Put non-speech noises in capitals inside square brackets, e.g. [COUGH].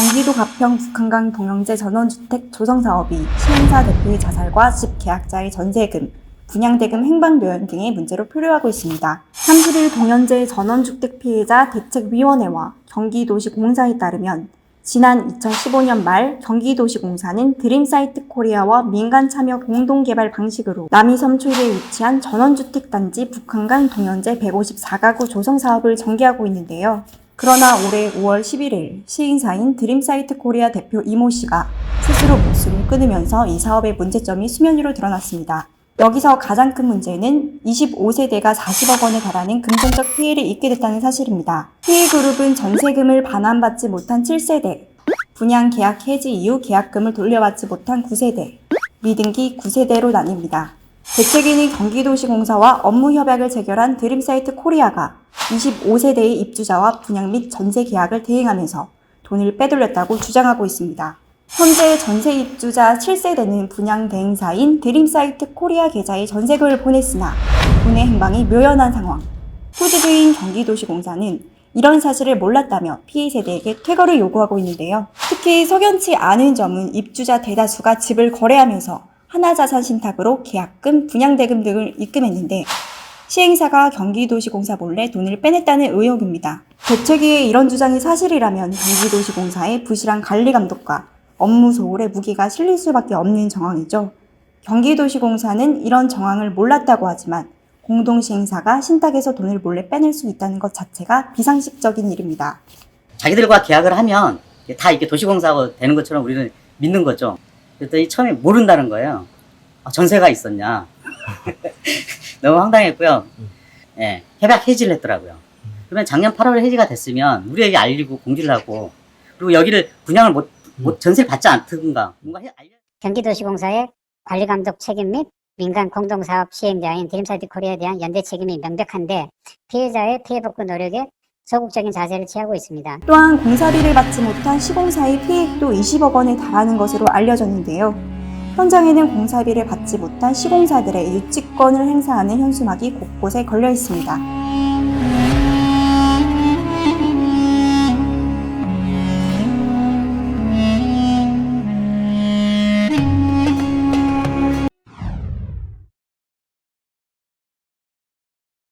경기도 가평 북한강 동영제 전원주택 조성사업이 시행사 대표의 자살과 집 계약자의 전세금, 분양대금 행방묘연 등의 문제로 표류하고 있습니다. 30일 동현제 전원주택 피해자 대책위원회와 경기도시공사에 따르면 지난 2015년 말 경기도시공사는 드림사이트 코리아와 민간 참여 공동 개발 방식으로 남이섬 초입에 위치한 전원주택 단지 북한강 동현제 154가구 조성 사업을 전개하고 있는데요. 그러나 올해 5월 11일 시인사인 드림사이트 코리아 대표 이모 씨가 스스로 목숨을 끊으면서 이 사업의 문제점이 수면 위로 드러났습니다. 여기서 가장 큰 문제는 25세대가 40억 원에 달하는 금전적 피해를 입게 됐다는 사실입니다. 피해 그룹은 전세금을 반환받지 못한 7세대, 분양 계약 해지 이후 계약금을 돌려받지 못한 9세대, 미등기 9세대로 나뉩니다. 대책위는 경기도시공사와 업무 협약을 체결한 드림사이트 코리아가 25세대의 입주자와 분양 및 전세 계약을 대행하면서 돈을 빼돌렸다고 주장하고 있습니다. 현재 전세 입주자 7세대는 분양 대행사인 드림사이트 코리아 계좌에 전세금을 보냈으나 돈의 행방이 묘연한 상황. 토지주인 경기도시공사는 이런 사실을 몰랐다며 피해 세대에게 퇴거를 요구하고 있는데요. 특히 석연치 않은 점은 입주자 대다수가 집을 거래하면서 하나자산 신탁으로 계약금, 분양대금 등을 입금했는데 시행사가 경기도시공사 몰래 돈을 빼냈다는 의혹입니다. 대책위의 이런 주장이 사실이라면 경기도시공사의 부실한 관리 감독과 업무 소홀에 무기가 실릴 수밖에 없는 정황이죠. 경기도시공사는 이런 정황을 몰랐다고 하지만 공동시행사가 신탁에서 돈을 몰래 빼낼 수 있다는 것 자체가 비상식적인 일입니다. 자기들과 계약을 하면 다 이게 도시공사가 되는 것처럼 우리는 믿는 거죠. 그랬더니 처음에 모른다는 거예요. 아, 전세가 있었냐. [LAUGHS] 너무 황당했고요. 예, 협약 해지를 했더라고요. 그러면 작년 8월에 해지가 됐으면 우리에게 알리고 공지를 하고 그리고 여기를 분양을 못, 못 전세를 받지 않든가 뭔가 해, 알려. 경기도시공사의 관리감독 책임 및 민간 공동사업 시행자인 드림사이트 코리아에 대한 연대 책임이 명백한데 피해자의 피해 복구 노력에 소극적인 자세를 취하고 있습니다. 또한 공사비를 받지 못한 시공사의 피해액도 20억 원에 달하는 것으로 알려졌는데요. 현장에는 공사비를 받지 못한 시공사들의 유치권을 행사하는 현수막이 곳곳에 걸려 있습니다.